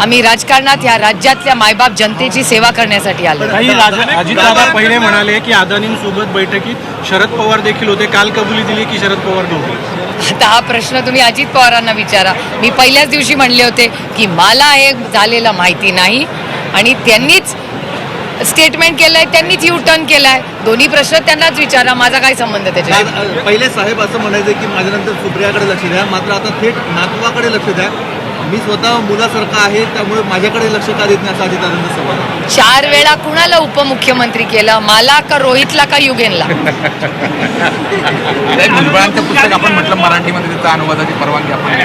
आम्ही राजकारणात या राज्यातल्या मायबाप जनतेची सेवा करण्यासाठी आलो. काही अजितदादा पहिले म्हणाले की अदानींसोबत बैठकीत शरद पवार देखील होते. काल कबुली दिली की शरद पवार नव्हते. आता हा प्रश्न तुम्ही अजित पवारांना विचारा. मी पहिल्याच दिवशी म्हणले होते की मला हे झालेलं माहिती नाही आणि त्यांनीच स्टेटमेंट केलंय त्यांनीच यू टर्न केलाय. दोन्ही प्रश्न त्यांनाच विचारा. माझा काय संबंध त्याच्याशी? दादा- पहिले साहेब असं म्हणायचे की माझ्यानंतर सुप्रियाकडे लक्ष द्या. मात्र आता थेट नातवाकडे लक्ष द्या. मी स्वतः मुलासारखा आहे त्यामुळे माझ्याकडे लक्ष का देत नाही असं अजितदादांचा सवाल आहे. चार वेळा कुणाला उपमुख्यमंत्री केलं? मला का रोहितला का युगेनला? त्या भुजबळांचं पुस्तक आपण म्हटलं मराठीमध्ये त्याचा अनुवादाची परवानगी आपण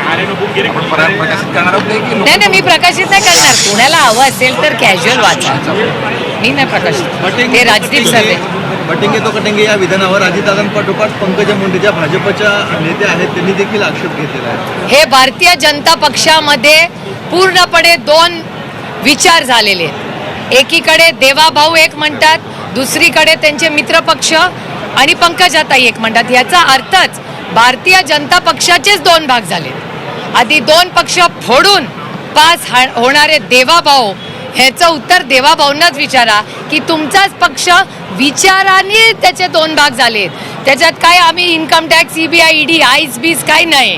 आपण परत प्रकाशित करणार आहोत की लोक- नाही नाही मी प्रकाशित नाही करणार. कुणाला हवं असेल तर कॅज्युअल वाचा. मी नाही प्रकाशित हे राजदीप कटेंगे- सर्वे बटिंगे तो कटेंगे या विधानावर अजितदादांपाठोपाठ पंकजा मुंडे ज्या भाजपच्या नेत्या आहेत. त्यांनी देखील आक्षेप घेतलेला आहे. हे भारतीय जनता पक्षामध्ये पूर्णपणे दोन विचार झालेले एकीकडे देवाभाऊ एक म्हणतात दुसरीकडे त्यांचे मित्रपक्ष आणि पंकजाताई एक म्हणतात. याचा अर्थच भारतीय जनता पक्षाचेच दोन भाग झाले आधी दोन पक्ष फोडून पास होणारे देवाभाऊ ह्याचं उत्तर देवाभाऊंनाच विचारा की तुमचाच पक्ष विचाराने त्याचे दोन भाग झालेत. त्याच्यात काय आम्ही इन्कम टॅक्स सीबीआय ईडी आईस बीस काय नाही.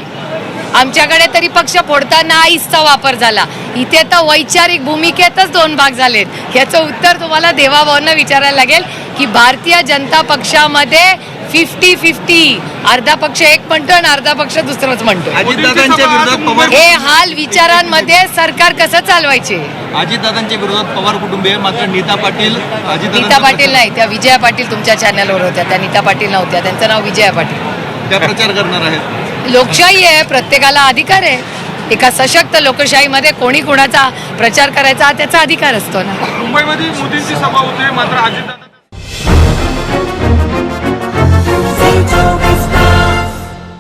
आमच्याकडे तरी पक्ष फोडताना आईसचा वापर झाला. इथे तर वैचारिक भूमिकेतच दोन भाग झालेत. ह्याचं उत्तर तुम्हाला देवाभाऊंना विचारायला लागेल की भारतीय जनता पक्षामध्ये फिफ्टी फिफ्टी अर्धा पक्ष एक म्हणतो आणि अर्धा पक्ष दुसरंच म्हणतो अजितदादांच्या विरोधात पवार हे हाल विचारांमध्ये सरकार कसं चालवायचे? अजितदादांच्या विरोधात पवार कुटुंबीय मात्र नीता पाटील नीता पाटील नाही त्या विजया पाटील तुमच्या चॅनलवर होत्या. त्या नीता पाटील नव्हत्या त्यांचं नाव विजया पाटील. त्या प्रचार करणार आहेत. लोकशाही आहे प्रत्येकाला अधिकार आहे. एका सशक्त लोकशाहीमध्ये कोणी कुणाचा प्रचार करायचा हा त्याचा अधिकार असतो ना. मुंबईमध्ये मोदींची सभा होते मात्र अजितदादा